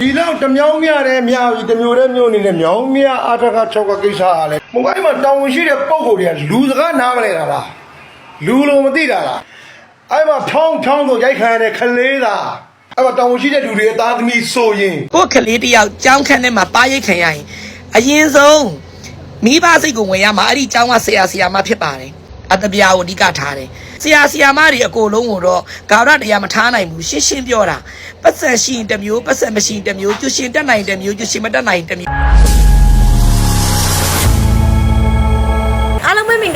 ဒီတော့တမြောင်းမြတဲ့မြပြီတမျိုးတည်းမျိုးအနေနဲ့မြောင်းမြအာထက6ကကိစ္စအားလဲမုံတိုင်းမှာတောင်းဝင်ရှိတဲ့ပုံကိုယ်တွေကလူစကားနားမလဲတာလားလူလုံးမသိတာလားအဲ့မှာဖြောင်းဖြောင်းဆိုရိုက်ခံရတဲ့ခလေးသာအဲ့မှာတောင်းဝင်ရှိတဲ့လူတွေရဲ့သားသမီးဆိုရင်ကိုယ့်ကလေးတစ်ယောက်ကြောင်းခန်းထဲမှာပါရိတ်ခံရရင်အရင်ဆုံးမိဘစိတ်ကိုဝင်ရမှာအဲ့ဒီကျောင်းကဆရာဆရာမဖြစ်ပါတယ် အတပြာကိုအဓိကထားတယ်ဆရာဆရာမတွေအကုန်လုံးကိုတော့ဂါရတရားမထားနိုင်ဘူးရှင်းရှင်းပြောတာပတ်စံရှိရင်တစ်မျိုးပတ်စံမရှိရင်တစ်မျိုးကျွရှင်တက်နိုင်တစ်မျိုးကျွရှင်မတက်နိုင်တစ်မျိုး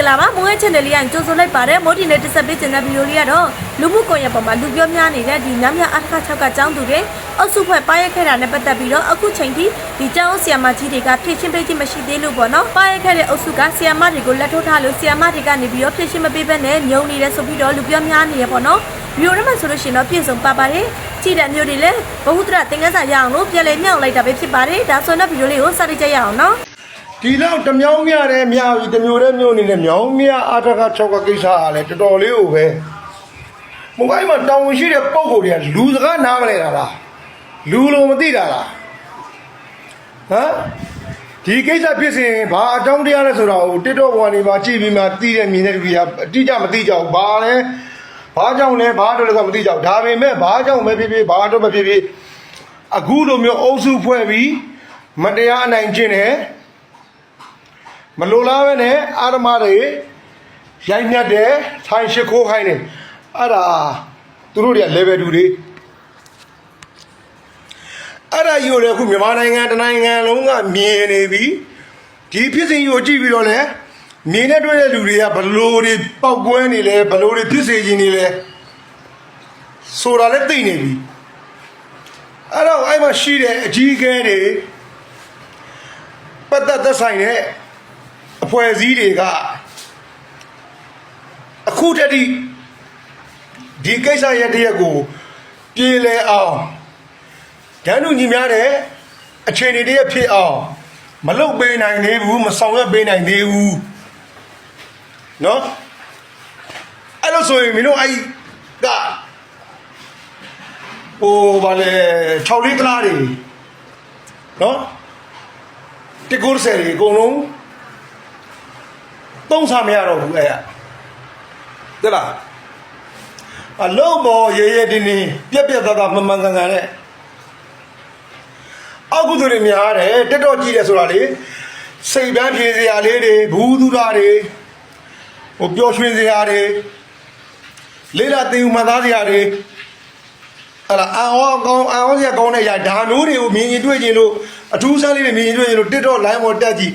ဂလာပါမိုးရဲ့ channel လေးကကြိုဆိုလိုက်ပါတယ်မိုးဒီနဲ့တက်ဆက်ပေးခြင်းတဲ့ဗီဒီယိုလေးကတော့လူမှုကွန်ရက်ပေါ်မှာလူပြောများနေတဲ့ဒီညမြအခါ6ကကျောင်းသူတွေအုပ်စုဖွဲ့ပါရက်ခဲ့တာနဲ့ပတ်သက်ပြီးတော့အခုချိန်ထိဒီကျောင်းဆရာမကြီးတွေကဖြည့်ရှင်းပေးခြင်းမရှိသေးလို့ပေါ့နော်ပါရက်ခဲ့တဲ့အုပ်စုကဆရာမတွေကိုလက်ထိုးထားလို့ဆရာမတွေကနေပြီးတော့ဖြည့်ရှင်းမပေးဘဲနဲ့ညုံနေတယ်ဆိုပြီးတော့လူပြောများနေရပေါ့နော်ဗီဒီယိုထဲမှာဆိုလို့ရှိရင်တော့ပြည့်စုံပါပါတယ်ကြည့်တဲ့မျိုးတွေလည်းဘဝုဒ္ဓရသင်္ကန်းစာရအောင်လို့ပြန်လဲမြောက်လိုက်တာပဲဖြစ်ပါတယ်ဒါဆိုတော့ဗီဒီယိုလေးကိုစတင်ကြရအောင်နော် ဒီတော့တမြောင်းမြတဲ့မြပြီတမျိုးတည်းမျိုးအနေနဲ့မြောင်းမြအာထက6ကကိစ္စအားလဲတော်တော်လေးကိုပဲမုံတိုင်းမှာတောင်းဝင်ရှိတဲ့ပုံကိုယ်တွေကလူစကားနားမလဲတာလားလူလုံးမသိတာလားဟမ်ဒီကိစ္စဖြစ်စဉ်ဘာအကြောင်းတရားလဲဆိုတော့ဟို TikTok ပေါ်ကနေမှာကြည့်ပြီးမှသိတဲ့မြင်တဲ့လူတွေကအတိအကျမသိကြဘူးဘာလဲဘာကြောင့်လဲဘာတော့လဲကမသိကြဘူးဒါပေမဲ့ဘာကြောင့်ပဲဖြစ်ဖြစ်ဘာတော့မဖြစ်ဖြစ်အခုလိုမျိုးအုပ်စုဖွဲ့ပြီးမတရားအနိုင်ကျင့်တယ် မလိုလားပဲနဲ့အာရမတွေရိုက်ညက်တယ်ထိုင်ရှိခိုးခိုင်းတယ်အဲ့ဒါသူတို့တွေက level 2တွေအဲ့ဒါယူတယ်အခုမြန်မာနိုင်ငံတနိုင်ငံလုံးကမြင်နေပြီဒီဖြစ်စဉ်ကိုကြည့်ပြီးတော့လဲမြင်တဲ့တွေ့တဲ့လူတွေကဘလို့တွေပောက်ကွဲနေလဲဘလို့တွေဖြစ်စေခြင်းနေလဲဆိုတာလည်းသိနေပြီအဲ့တော့အဲ့မှာရှိတဲ့အကြီးအကဲတွေပတ်သက်သက်ဆိုင်တဲ့ အဖွဲ့အစည်းတွေကအခုတည်းကဒီကိစ္စရဲ့တရက်ကိုပြေလည်အောင်ဒန်းလူညီများတဲ့အခြေအနေတရက်ဖြစ်အောင်မလုတ်ပေးနိုင်သေးဘူးမဆောင်ရွက်ပေးနိုင်သေးဘူးเนาะအဲ့လိုဆိုရင်မင်းတို့အဲ့ကဟိုဗာလေ6လေးကလားတွေเนาะတကူဆယ်တွေအကုန်လုံး သုံးစားမရတော့ဘူးအဲ့ရတဲ့လားအလုံးမော်ရေရေတင်းတင်းပြက်ပြက်သားသားမမှန်ကန်ကန်နဲ့အောက်ကုသိုလ်တွေများတယ်တက်တော့ကြည့်တယ်ဆိုတာလေစိတ်ပန်းဖြေစရာလေးတွေဘူးသူရတွေဟိုပျော်ရွှင်စရာတွေလေးလာတင်ယူမှသားစရာတွေအဲ့ဒါအာဟောကောင်းအာဟောစရာကောင်းတဲ့ຢာဒါမျိုးတွေကိုမြင်ရင်တွေ့ရင်လို့အထူးဆန်းလေးတွေမြင်ရင်တွေ့ရင်လို့တက်တော့ line ပေါ်တက်ကြည့်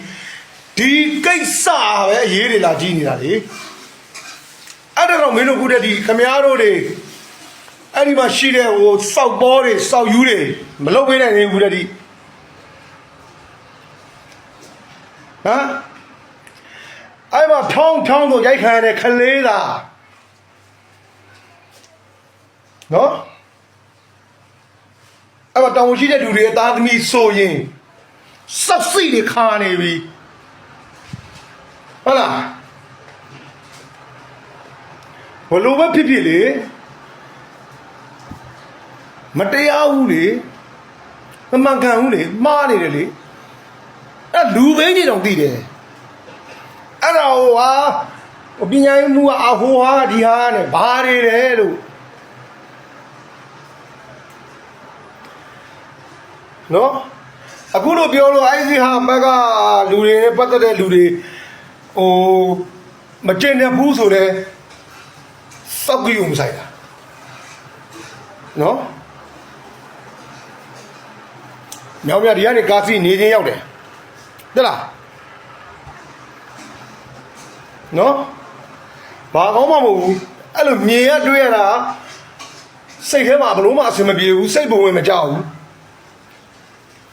ဒီကိစ္စပဲအရေးတွေလာကြည့်နေတာလေအဲ့ဒါတော့မင်းတို့ခုတည်းဒီခမားတို့တွေအဲ့ဒီမှာရှိတဲ့ဟိုစောက်ပေါ်တွေစောက်ယူတွေမလုပ်ပေးနိုင်သေးဘူးတည်းဒီဟမ်အဲ့မှာဖြောင်းဖြောင်းဆိုရိုက်ခံရတဲ့ခလေးသာနော်အဲ့မှာတောင်ဝင်ရှိတဲ့လူတွေရဲ့သားသမီးဆိုရင်စောက်စိတ်တွေခါနေပြီ ဟုတ်လားဘလို့ပဲဖြစ်ဖြစ်လေမတရားဘူးလေမမှန်ကန်ဘူးလေမှားနေတယ်လေအဲ့လူဘိန်းကြီးတောင်သိတယ်အဲ့ဒါဟိုဟာဟိုပညာရေးမှုကအဟိုဟာဒီဟာနဲ့ဘာတွေလဲလို့နော်အခုလို့ပြောလို့အဲ့ဒီဟာဘက်ကလူတွေနဲ့ပတ်သက်တဲ့လူတွေ ဟိုမကျင်တဲ့ဘူးဆိုလဲစောက်ကြည့်ုံမဆိုင်တာနော်မြောင်မြဒီကနေကာစီနေချင်းရောက်တယ်တက်လားနော်ဘာကောင်းမှမဟုတ်ဘူးအဲ့လိုမြင်ရတွေ့ရတာစိတ်ထဲမှာဘလို့မှအဆင်မပြေဘူးစိတ်ဘဝင်မကြောက်ဘူး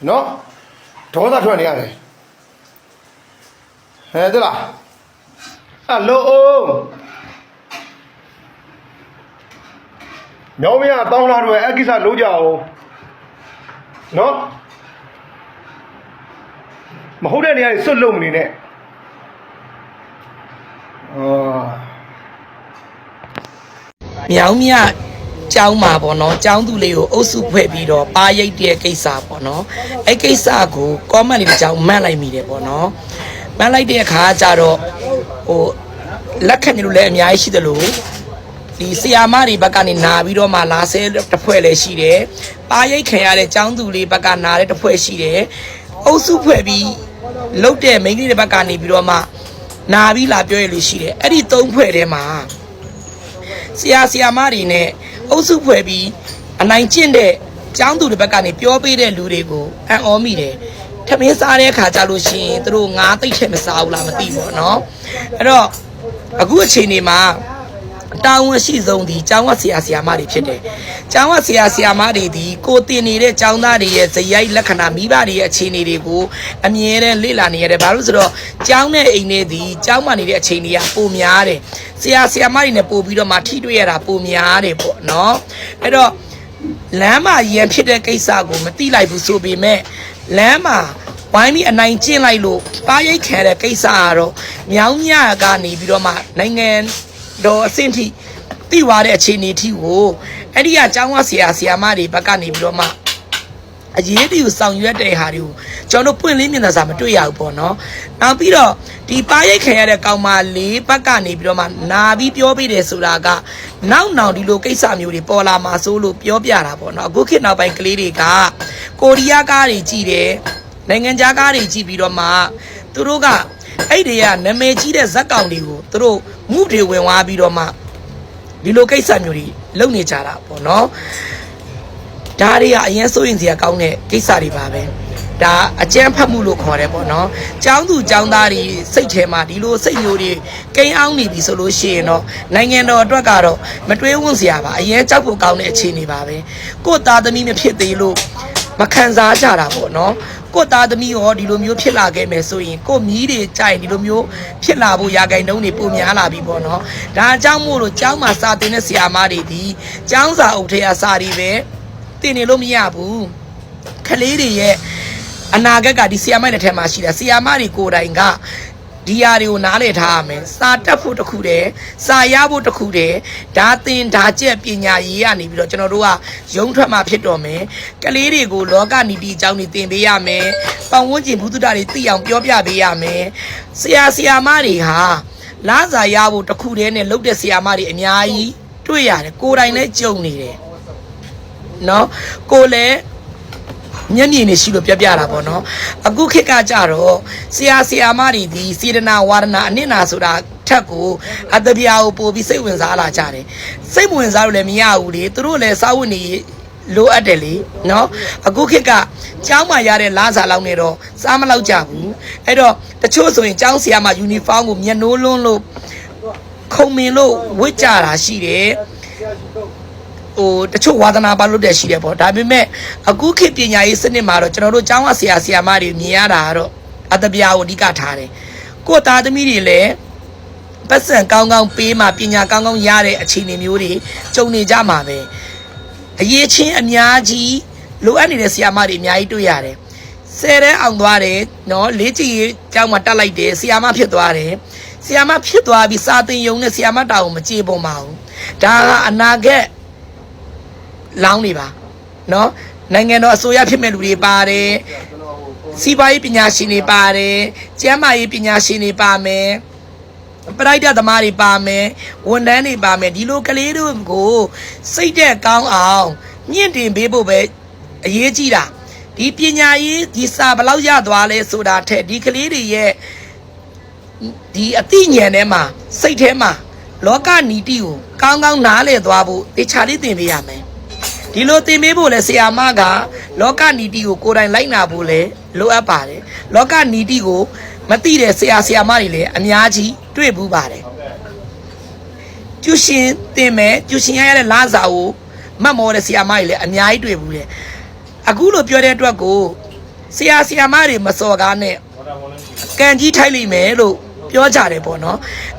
နော်ဒေါသထွက်နေရတယ် ဟဲ့တက်လားအလိုအောင်မြောင်မြတောင်းလာတော့အဲ့ကိစ္စလုံးကြအောင်နော်မဟုတ်တဲ့နေရာတွေစွတ်လုံးမနေနဲ့အာမြောင်းမြကျောင်းမှာပေါ့နော်ကျောင်းသူလေးကိုအုပ်စုဖွဲ့ပြီးတော့ပါရိတ်တဲ့ကိစ္စပေါ့နော်အဲ့ကိစ္စကို comment လေးတစ်ကြောင်းမှတ်လိုက်မိတယ်ပေါ့နော် မှတ်လိုက်တဲ့အခါကျတော့ဟိုလက်ခံနေလို့လည်းအများကြီးရှိသလိုဒီဆီယာမတွေဘက်ကနေနာပြီးတော့မှလာဆဲတစ်ဖွဲ့လည်းရှိတယ်ပါရိတ်ခံရတဲ့ကျောင်းသူလေးဘက်ကနာတဲ့တစ်ဖွဲ့ရှိတယ်အုပ်စုဖွဲ့ပြီးလုတ်တဲ့မိန်းကလေးတွေဘက်ကနေပြီးတော့မှနာပြီးလာပြောရလို့ရှိတယ်အဲ့ဒီသုံးဖွဲ့ထဲမှာဆရာဆရာမတွေနဲ့အုပ်စုဖွဲ့ပြီးအနိုင်ကျင့်တဲ့ကျောင်းသူတွေဘက်ကနေပြောပေးတဲ့လူတွေကိုအံ့ဩမိတယ် ထမင်းစားတဲ့အခါကျလို့ရှိရင်သူတို့ငါးသိပ်ထက်မစားဘူးလားမသိဘူးเนาะအဲ့တော့အခုအချိန်ဒီမှာတာဝန်ရှိဆုံးဒီကျောင်းဝဆရာဆရာမတွေဖြစ်တယ်။ကျောင်းဝဆရာဆရာမတွေဒီကိုတင်နေတဲ့ကျောင်းသားတွေရဲ့ဇယိုက်လက္ခဏာမိဘတွေရဲ့အခြေအနေတွေကိုအမြဲတမ်းလေ့လာနေရတယ်။ဘာလို့ဆိုတော့ကျောင်းနဲ့အိမ်နဲ့ဒီကျောင်းမှာနေတဲ့အချိန်တွေကပိုများတယ်။ဆရာဆရာမတွေနဲ့ပို့ပြီးတော့မှထိတွေ့ရတာပိုများတယ်ပေါ့နော်။အဲ့တော့ လမ်းမှာရန်ဖြစ်တဲ့ကိစ္စကိုမသိလိုက်ဘူးဆိုပေမဲ့ လမ်းမှာဝိုင်းပြီးအနိုင်ကျင့်လိုက်လို့ပါရိတ်ခံတဲ့ကိစ္စကတော့မြောင်းမြကနေပြီးတော့မှနိုင်ငံတော်အဆင့်ထိသိသွားတဲ့အခြေအနေထိကိုအဲ့ဒီကကျောင်းဝဆရာဆရာမတွေဘက်ကနေပြီးတော့မှအရေးတူဆောင်ရွက်တဲ့ဟာတွေကိုကျွန်တော်တို့ပွင့်လင်းမြင်သာစာမတွေ့ရဘူးပေါ့နော်။နောက်ပြီးတော့ ဒီပါရိတ်ခံရတဲ့ကောင်မလေးဘက်ကနေပြီးတော့မှနာပြီးပြောပေးတယ်ဆိုတာကနောက်နောက်ဒီလိုကိစ္စမျိုးတွေပေါ်လာမှာစိုးလို့ပြောပြတာပေါ့နော်။အခုခေတ်နောက်ပိုင်းကလေးတွေကကိုရီးယားကားတွေကြည့်တယ်။နိုင်ငံခြားကားတွေကြည့်ပြီးတော့မှသူတို့ကအဲ့ဒီကနာမည်ကြီးတဲ့ဇက်ကောင်တွေကိုသူတို့မှုတွေဝင်သွားပြီးတော့မှဒီလိုကိစ္စမျိုးတွေလုပ်နေကြတာပေါ့နော်။ဒါတွေကအရင်စိုးရင်စရာကောင်းတဲ့ကိစ္စတွေပါပဲ။ ဒါအကြမ်းဖက်မှုလို့ခေါ်တယ်ပေါ့နော်။ចောင်းသူចောင်းသားတွေစိတ်ထဲမှာဒီလိုစိတ်မျိုးတွေကိန်းအောင်နေပြီဆိုလို့ရှိရင်တော့နိုင်ငံတော်အတွက်ကတော့မတွေးဝန်းစရာပါအရင်ကြောက်ဖို့ကောင်းတဲ့အခြေအနေပါပဲ။ကို့သားသမီးမဖြစ်သေးလို့မခံစားကြတာပေါ့နော်။ကို့သားသမီးရောဒီလိုမျိုးဖြစ်လာခဲ့မယ်ဆိုရင်ကို့မြီးတွေကြိုင်ဒီလိုမျိုးဖြစ်လာဖို့ရာဂိုင်နှုံးတွေပုံများလာပြီပေါ့နော်။ဒါအကြောင်းမို့လို့ကျောင်းမှာစာသင်တဲ့ဆရာမတွေဒီကျောင်းစာအုပ်ထဲကစာတွေပဲတင်နေလို့မရဘူး။ကလေးတွေရဲ့ အနာဂတ်ကဒီဆီယာမိုက်တဲ့ထဲမှာရှိတာဆီယာမတွေကိုယ်တိုင်ကဒီယာတွေကိုနားလည်ထားရမယ်စာတက်ဖို့တစ်ခုတည်းစာရဖို့တစ်ခုတည်းဒါသင်ဒါကျက်ပညာရေးရနေပြီးတော့ကျွန်တော်တို့ကရုံးထွက်မှာဖြစ်တော်မယ်ကလေးတွေကိုလောကနီတိအကြောင်းတွေသင်ပေးရမယ်ပတ်ဝန်းကျင်ဘုသူတ္တတွေသိအောင်ပြောပြပေးရမယ်ဆရာဆရာမတွေဟာလာစာရဖို့တစ်ခုတည်းနဲ့လုပ်တဲ့ဆရာမတွေအများကြီးတွေ့ရတယ်ကိုယ်တိုင်လည်းကြုံနေတယ်နော်ကိုလည်း မျက်မြင်နေရှိလို့ပြပြတာပေါ့နော်အခုခေတ်ကကြတော့ဆရာဆရာမတွေဒီစေတနာဝါဒနာအနစ်နာဆိုတာထက်ကိုအတပြာကိုပို့ပြီးစိတ်ဝင်စားလာကြတယ်စိတ်မဝင်စားလို့လည်းမရဘူးလေသူတို့လည်းစာဝတ်နေလိုအပ်တယ်လေနော်အခုခေတ်ကကျောင်းမှာရတဲ့လားစာလောက်နေတော့စားမလောက်ကြဘူးအဲ့တော့တချို့ဆိုရင်ကျောင်းဆရာမယူနီဖောင်းကိုမျက်နှိုးလွန်းလို့ခုံမင်လို့ဝတ်ကြတာရှိတယ် ဟိုတချို့ဝါသနာပါလို့တဲ့ရှိတယ်ပေါ့ဒါပေမဲ့အခုခေတ်ပညာရေးစနစ်မှာတော့ကျွန်တော်တို့ကျောင်းကဆရာဆရာမတွေမြင်ရတာကတော့အတပြာကိုအဓိကထားတယ်ကိုယ့်သားသမီးတွေလည်းပတ်စံကောင်းကောင်းပေးမှပညာကောင်းကောင်းရတဲ့အခြေအနေမျိုးတွေကြုံနေကြမှာပဲအရေးချင်းအများကြီးလိုအပ်နေတဲ့ဆရာမတွေအများကြီးတွေ့ရတယ်ဆယ်တန်းအောင်သွားတယ်နော်လေးချီရေးကျောင်းမှာတက်လိုက်တယ်ဆရာမဖြစ်သွားတယ်ဆရာမဖြစ်သွားပြီးစာသင်ယုံနဲ့ဆရာမတောင်မကြေပုံပါဘူးဒါကအနာဂတ် လောင်းနေပါနော်နိုင်ငံတော်အစိုးရဖြစ်မဲ့လူတွေပါတယ်စီးပွားရေးပညာရှင်တွေပါတယ်ကျန်းမာရေးပညာရှင်တွေပါမယ်ပရိုက်တသမားတွေပါမယ်ဝန်ထမ်းတွေပါမယ်ဒီလိုကလေးတို့ကိုစိတ်သက်ကောင်းအောင်မြင့်တင်ပေးဖို့ပဲအရေးကြီးတာဒီပညာရေးဒီစာဘလောက်ရသွားလဲဆိုတာထက်ဒီကလေးတွေရဲ့ဒီအသိဉာဏ်ထဲမှာစိတ်ထဲမှာလောကနီတိကိုကောင်းကောင်းနားလည်သွားဖို့တေချာလေးသင်ပေးရမယ် ဒီလိုသင်ပေးဖို့လဲဆရာမကလောကနီတိကိုကိုယ်တိုင်လိုက်နာဖို့လဲလိုအပ်ပါတယ်လောကနီတိကိုမသိတဲ့ဆရာဆရာမတွေလည်းအများကြီးတွေ့ဘူးပါတယ်ကျူရှင်သင်မယ်ကျူရှင်ရရတဲ့လစာကိုမတ်မောတဲ့ဆရာမတွေလည်းအများကြီးတွေ့ဘူးတယ်အခုလိုပြောတဲ့အတွက်ကိုဆရာဆရာမတွေမစော်ကားနဲ့ကန်ကြီးထိုက်လိမ့်မယ်လို့ပြောကြတယ်ပေါ့နော်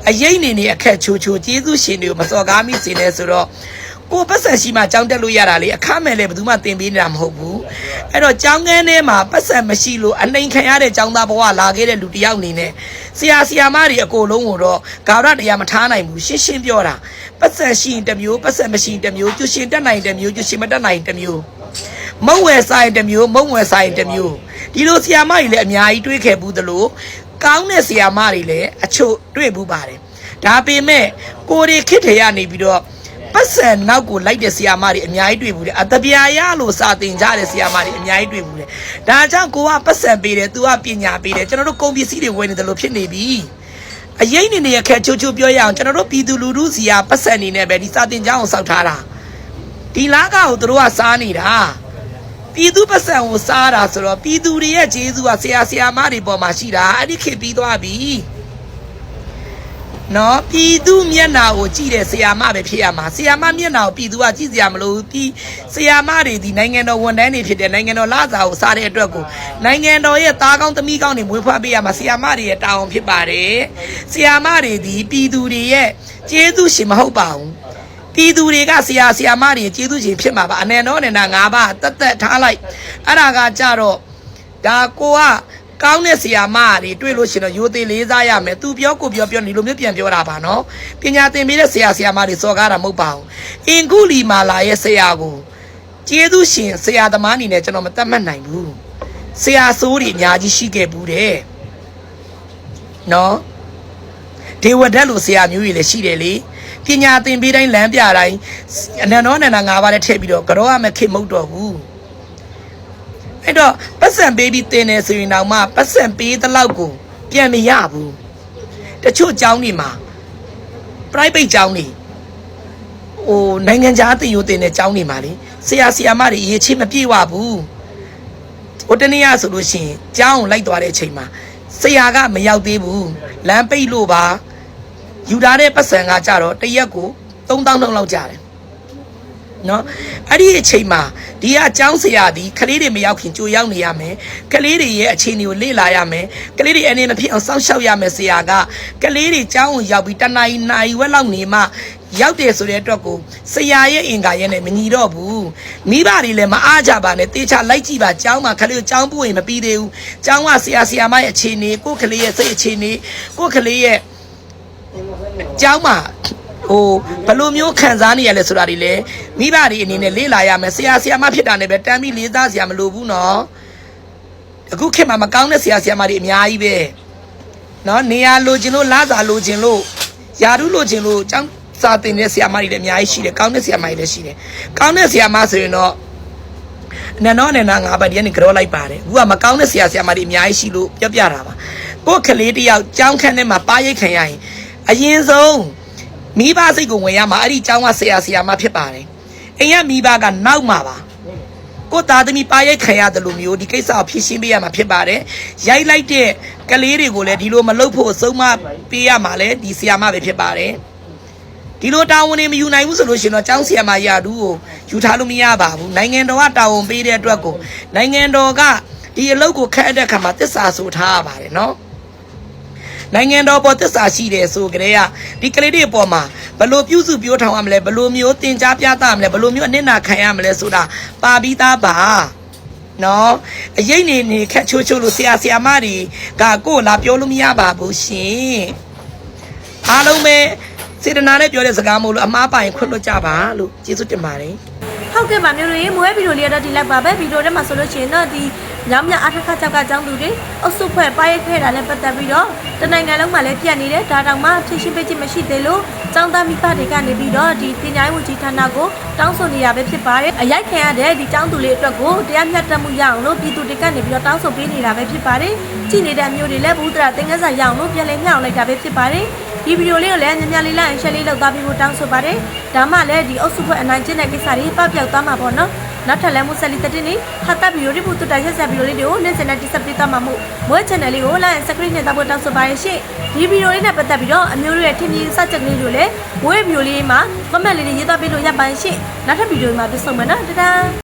အရေးနေနေအခက်ချိုချိုကျေးဇူးရှင်တွေကိုမစော်ကားမိစေနဲ့ဆိုတော့ ကိုပတ်စံရှိမှကြောင်းတက်လို့ရတာလေအခမဲ့လည်းဘယ်သူမှတင်ပေးနေတာမဟုတ်ဘူးအဲ့တော့ကြောင်းကန်းထဲမှာပတ်စံမရှိလို့အနှိမ်ခံရတဲ့ကြောင်းသားဘဝလာခဲ့တဲ့လူတစ်ယောက်အနေနဲ့ဆရာဆရာမတွေအကိုလုံးကိုတော့ဂါရတရားမထားနိုင်ဘူးရှင်းရှင်းပြောတာပတ်စံရှိရင်တစ်မျိုးပတ်စံမရှိရင်တစ်မျိုးကျူရှင်တက်နိုင်တစ်မျိုးကျူရှင်မတက်နိုင်တစ်မျိုးမုံဝယ်ဆိုင်တစ်မျိုးမုံဝယ်ဆိုင်တစ်မျိုးဒီလိုဆီယာမတွေလည်းအများကြီးတွေးခဲ့ဘူးသလိုကောင်းတဲ့ဆီယာမတွေလည်းအချို့တွေ့ဘူးပါတယ်ဒါပေမဲ့ကိုရီခစ်ထေရနေပြီးတော့ ပတ်စံနောက်ကိုလိုက်တဲ့ဆီယာမတွေအများကြီးတွေ့ဘူးတယ်အတပြာရလို့စာတင်ကြတဲ့ဆီယာမတွေအများကြီးတွေ့ဘူးတယ်ဒါကြောင့်ကိုကပတ်စံပေးတယ်သူကပညာပေးတယ်ကျွန်တော်တို့ကုန်ပစ္စည်းတွေဝယ်နေတယ်လို့ဖြစ်နေပြီအရင်နေနေရခက်ချိုးချိုးပြောရအောင်ကျွန်တော်တို့ပြည်သူလူထုစီကပတ်စံနေနဲ့ပဲဒီစာတင်ကြောင်းကိုစောက်ထားတာဒီလားကကိုသူတို့ကစားနေတာပြည်သူပတ်စံကိုစားတာဆိုတော့ပြည်သူတွေရဲ့ဂျေဇူးကဆရာဆရာမတွေပေါ်မှာရှိတာအဲ့ဒီခေတ်ပြီးသွားပြီ နော်ပြည်သူမျက်နှာကိုကြည့်တဲ့ဆရာမပဲဖြစ်ရမှာဆရာမမျက်နှာကိုပြည်သူကကြည့်စရာမလိုဘူးပြည်ဆရာမတွေဒီနိုင်ငံတော်ဝန်ထမ်းတွေဖြစ်တဲ့နိုင်ငံတော်လစာကိုစားတဲ့အတွက်ကိုနိုင်ငံတော်ရဲ့သားကောင်းသမီးကောင်းတွေမွေးဖွားပေးရမှာဆရာမတွေရဲ့တာဝန်ဖြစ်ပါတယ်ဆရာမတွေဒီပြည်သူတွေရဲ့ကျေးဇူးရှင်မဟုတ်ပါဘူးပြည်သူတွေကဆရာဆရာမတွေကျေးဇူးရှင်ဖြစ်မှာပါအနေတော်နဲ့နာ၅ပါးတက်တက်ထားလိုက်အဲ့ဒါကကြတော့ဒါကိုက ကောင်းတဲ့ဆရာမတွေတွေ့လို့ရှိရင်တော့ရိုသေလေးစားရမယ်သူပြောကိုပြောပြောဒီလိုမျိုးပြန်ပြောတာပါနော်ပညာသင်ပေးတဲ့ဆရာဆရာမတွေစော်ကားတာမဟုတ်ပါဘူးအင်ကုလီမာလာရဲ့ဆရာကိုကျေးဇူးရှင်ဆရာသမားအနေနဲ့ကျွန်တော်မတတ်မှတ်နိုင်ဘူးဆရာဆိုးတွေအများကြီးရှိခဲ့ဘူးတဲ့နော်ဒေဝဒတ်လိုဆရာမျိုးကြီးလည်းရှိတယ်လေပညာသင်ပေးတိုင်းလမ်းပြတိုင်းအနန္တောအနန္ဒငါးပါးလည်းထည့်ပြီးတော့ကြောရမယ်ခေမဟုတ်တော့ဘူးအဲ့တော့ ပတ်စံပေးပြီးတင်နေဆိုရင်တော့မှပတ်စံပေးတဲ့လောက်ကိုပြန်မရဘူးတချို့ကျောင်းတွေမှာ private ကျောင်းတွေဟိုနိုင်ငံခြားတင်ယူတင်တဲ့ကျောင်းတွေမှာလေဆရာဆရာမတွေရေးချင်းမပြေဝဘူးဟိုတနေ့ရဆိုလို့ရှိရင်ကျောင်းကိုလိုက်သွားတဲ့အချိန်မှာဆရာကမရောက်သေးဘူးလမ်းပိတ်လို့ပါယူထားတဲ့ပတ်စံကကြတော့တစ်ရက်ကို3000လောက်ကျတယ် နော်အဲ့ဒီအချိန်မှာဒီကចောင်းဆရာဒီကလေးတွေမရောက်ခင်ကြိုရောက်နေရမယ်ကလေးတွေရဲ့အခြေအနေကိုလေ့လာရမယ်ကလေးတွေအနေမဖြစ်အောင်စောင့်ရှောက်ရမယ်ဆရာကကလေးတွေចောင်းကိုရောက်ပြီးတနာရီနာရီဝက်လောက်နေမှရောက်တယ်ဆိုတဲ့အတွက်ကိုဆရာရဲ့အင်္ကာရဲ့နဲ့မညီတော့ဘူးမိဘတွေလည်းမအားကြပါနဲ့တေချာလိုက်ကြည့်ပါကျောင်းမှာကလေးကိုကျောင်းပို့ရင်မပြီးသေးဘူးကျောင်းကဆရာဆရာမရဲ့အခြေအနေကိုကလေးရဲ့စိတ်အခြေအနေကိုကလေးရဲ့ကျောင်းမှာ ဟိုဘယ်လိုမျိုးခံစားနေရလဲဆိုတာတွေလည်းမိဘတွေအနေနဲ့လေ့လာရမယ်ဆရာဆရာမဖြစ်တာနဲ့ပဲတမ်းပြီးလေးစားဆရာမလိုဘူးနော်အခုခေတ်မှာမကောင်းတဲ့ဆရာဆရာမတွေအများကြီးပဲနော်နေရာလိုချင်လို့လစာလိုချင်လို့ယာရုလိုချင်လို့ကျောင်းစာတင်တဲ့ဆရာမတွေလည်းအများကြီးရှိတယ်ကောင်းတဲ့ဆရာမတွေလည်းရှိတယ်ကောင်းတဲ့ဆရာမဆိုရင်တော့နန်တော့နန်နာငါးပါးဒီကနေကြောလိုက်ပါတယ်အခုကမကောင်းတဲ့ဆရာဆရာမတွေအများကြီးရှိလို့ပြောပြတာပါကိုယ့်ကလေးတယောက်ကျောင်းခန်းထဲမှာပါရိတ်ခံရရင်အရင်ဆုံး မိဘစိတ်ကိုဝင်ရမှာအဲ့ဒီအကြောင်းကဆရာဆရာမဖြစ်ပါတယ်အိမ်ကမိဘကနောက်မှာပါကိုသားသမီးပါရိုက်ခံရတယ်လို့မျိုးဒီကိစ္စကိုဖြေရှင်းပေးရမှာဖြစ်ပါတယ်။ရိုက်လိုက်တဲ့ကလေးတွေကိုလည်းဒီလိုမလုပ်ဖို့အဆုံးမပေးရမှာလဲဒီဆရာမပဲဖြစ်ပါတယ်။ဒီလိုတာဝန်တွေမယူနိုင်ဘူးဆိုလို့ရှိရင်တော့ចောင်းဆရာမရာဒူးကိုယူထားလို့မရပါဘူး။နိုင်ငံတော်ကတာဝန်ပေးတဲ့အတွက်ကိုနိုင်ငံတော်ကဒီအလုပ်ကိုခန့်အပ်တဲ့အခါမှာတစ္ဆာဆိုထားရပါတယ်နော်။ နိုင်ငံတော်ပေါ်သစ္စာရှိတယ်ဆိုကြတဲ့ကဒီကလေးတွေအပေါ်မှာဘလို့ပြုစုပြောထောင်ရမလဲဘလို့မျိုးတင် जा ပြသမလဲဘလို့မျိုးအနစ်နာခံရမလဲဆိုတာပါပြီးသားပါနော်အရေးနေနေခက်ချိုးချိုးလို့ဆရာဆရာမတွေကကိုယ်လာပြောလို့မရပါဘူးရှင်အားလုံးပဲစေတနာနဲ့ပြောတဲ့စကားမို့လို့အမားပိုင်ခွင့်လွှတ်ကြပါလို့ကျေးဇူးတင်ပါတယ် ဟုတ်ကဲ့ပါမျိုးတွေမွေးဗီဒီယိုလေးကတော့ဒီလိုက်ပါပဲဗီဒီယိုထဲမှာဆိုလို့ရှိရင်တော့ဒီညောင်မြအထက်ခါချောက်ကကျောင်းသူတွေအုပ်စုဖွဲ့ပါရိုက်ခဲ့တာလည်းပတ်သက်ပြီးတော့တနိုင်ငံလုံးမှာလည်းပြတ်နေတယ်ဒါတောင်မှဖြည့်ရှင်းပေးခြင်းမရှိသေးလို့ကျောင်းသားမိဘတွေကနေပြီးတော့ဒီပညာရေးဝန်ကြီးဌာနကိုတောင်းဆိုနေရပဲဖြစ်ပါတယ်အရိုက်ခံရတဲ့ဒီကျောင်းသူလေးအတွက်ကိုတရားမျှတမှုရအောင်လို့ပြည်သူတွေကနေပြီးတော့တောင်းဆိုပေးနေတာပဲဖြစ်ပါတယ်ကြည်နေတဲ့မျိုးတွေလည်းဘုဒ္ဓရာသင်္ကန်းစာရအောင်လို့ပြန်လည်မျှအောင်လိုက်တာပဲဖြစ်ပါတယ် ဒီဗီဒီယိုလေးကိုလည်းညညလေးလိုက်ရှယ်လေးလောက်သားပြီးဖို့တောင်းဆိုပါတယ်ဒါမှလည်းဒီအုပ်စုဖွဲ့အနိုင်ကျင့်တဲ့ကိစ္စတွေပပျောက်သွားမှာပေါ့နော်နောက်ထပ်လည်းမူဆက်လီတတင်နေဟာတပ်ဗီဒီယိုတွေပို့တူတိုင်ဆက်ဆက်ဗီဒီယိုလေးတွေကိုနေ့စဉ်နဲ့တိဆက်ပေးသွားမှာမို့မွေး channel လေးကို like subscribe နဲ့တောက်ဖို့တောင်းဆိုပါရရှင့်ဒီဗီဒီယိုလေးနဲ့ပတ်သက်ပြီးတော့အမျိုးတွေရဲ့ထင်မြင်စချက်ကလေးတွေကိုလည်းမွေးဗီဒီယိုလေးမှာ comment လေးတွေရေးသားပေးလို့ရပါရှင့်နောက်ထပ်ဗီဒီယိုမှာပြန်ဆုံမယ်နော်တဒါ